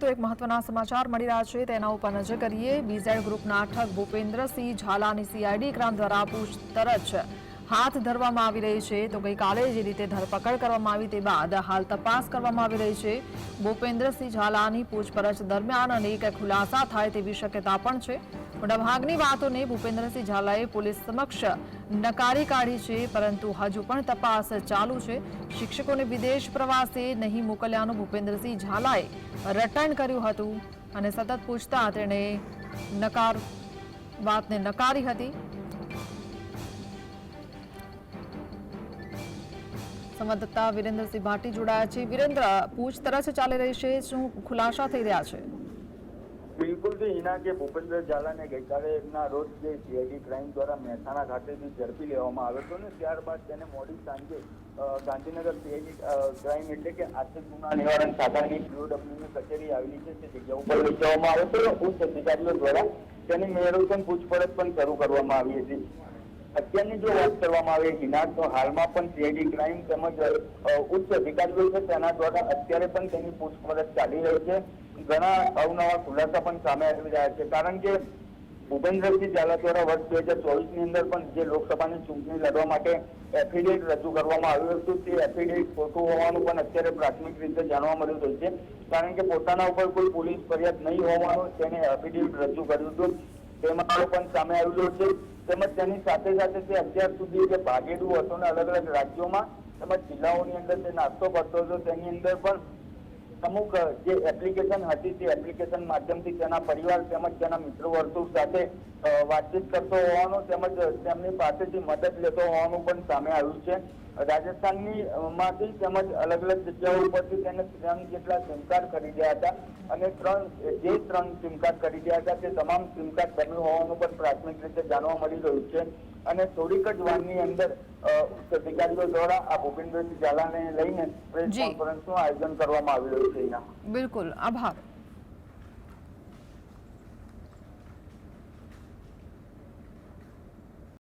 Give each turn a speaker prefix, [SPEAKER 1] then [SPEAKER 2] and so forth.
[SPEAKER 1] તો એક મહત્વના સમાચાર મળી રહ્યા છે. તેના ઉપર નજર કરીએ. બીઝેડ ગ્રુપના ઠગ ભૂપેન્દ્રસિંહ ઝાલાની સીઆઈડી ક્રાઇમ દ્વારા પૂછપરછ હાથ ધરવામાં આવી રહી છે. તો ગઈકાલે જે રીતે ધરપકડ કરવામાં આવી તે બાદ હાલ તપાસ કરવામાં આવી રહી છે. ભૂપેન્દ્રસિંહ ઝાલાની પૂછપરછ દરમિયાન અનેક ખુલાસા થાય તેવી શક્યતા પણ છે. મોટાભાગની વાતોને ભૂપેન્દ્રસિંહ ઝાલાએ પોલીસ સમક્ષ નકારી કાઢી છે, પરંતુ હજુ પણ તપાસ ચાલુ છે. શિક્ષકોને વિદેશ પ્રવાસે નહીં મોકલ્યાનું ભૂપેન્દ્રસિંહ ઝાલાએ રટણ કર્યું હતું અને સતત પૂછતા તેણે નકાર વાતને નકારી હતી. સંવાદદાતા વિરેન્દ્રસિંહ ભાટી જોડાયા છે. વિરેન્દ્ર, પૂછતરછ ચાલી રહી છે. શું ખુલાસા થઈ રહ્યા છે?
[SPEAKER 2] બિલકુલ જે, હિના કે ભૂપેન્દ્ર ઝાલાને ગઈકાલે એમના રોજ જે સીઆઈડી ક્રાઇમ દ્વારા મહેસાણા ખાતેથી ઝડપી લેવામાં આવ્યો હતો ને ત્યારબાદ તેને મોડી સાંજે ગાંધીનગર સીઆઈડી ક્રાઇમ એટલે કે આર્થિક ગુના નિવારણ શાખાની પીઓડબ્લ્યુની કચેરી આવેલી છે. તે જગ્યા ઉપર લઈ જવામાં આવ્યો હતો ઉચ્ચ અધિકારીઓ દ્વારા તેની મેળવતન પૂછપરછ પણ શરૂ કરવામાં આવી હતી. અત્યારની જો વાત કરવામાં આવે હિના તો હાલમાં પણ સીઆઈડી ક્રાઇમ તેમજ ઉચ્ચ અધિકારીઓ છે, તેના દ્વારા અત્યારે પણ તેની પૂછપરછ ચાલી રહી છે. ઘણા અવનવા ખુલાસા પણ સામે આવી રહ્યા છે. કારણ કે ભૂપેન્દ્રસિંહ ઝાલા દ્વારા વર્ષ બે હજાર ચોવીસની અંદર પણ જે લોકસભાની ચૂંટણી લડવા માટે એફિડેવિટ રજૂ કરવામાં આવ્યું હતું, તે એફિડેવિટ ખોટું હોવાનું પણ અત્યારે પ્રાથમિક રીતે જાણવા મળ્યું રહ્યું છે કારણ કે પોતાના ઉપર કોઈ પોલીસ ફરિયાદ નહીં હોવાનું તેને એફિડેવિટ રજૂ કર્યું હતું. તેમાં પણ સામે આવ્યું છે. તેમજ તેની સાથે સાથે તે અત્યાર સુધી જે ભાગેડું હતો ને અલગ અલગ રાજ્યોમાં, તેમજ જિલ્લાઓની અંદર તે નાસ્તો કરતો હતો, તેની અંદર પણ અમુક જે એપ્લિકેશન હતી, તે એપ્લિકેશન માધ્યમથી તેના પરિવાર તેમજ તેના મિત્ર વર્તુળ સાથે વાતચીત કરતો હોવાનો તેમજ તેમની પાસેથી મદદ લેતો હોવાનું પણ સામે આવ્યું છે. રાજસ્થાનની માંથી તેમજ અલગ અલગ જગ્યાઓ ઉપરથી તેને ત્રણ જેટલા સિમ કાર્ડ ખરીદ્યા હતા અને ત્રણ જે ત્રણ સિમ કાર્ડ ખરીદ્યા હતા તે તમામ સિમ કાર્ડ બન્યું હોવાનું પણ પ્રાથમિક રીતે જાણવા મળી રહ્યું છે. અને થોડીક જ વારની અંદર અધિકારીઓ દ્વારા આ ભૂપેન્દ્રસિંહ ઝાલાને લઈને પ્રેસ કોન્ફરન્સનું આયોજન કરવામાં આવી રહ્યું છે
[SPEAKER 1] બિલકુલ. આભાર.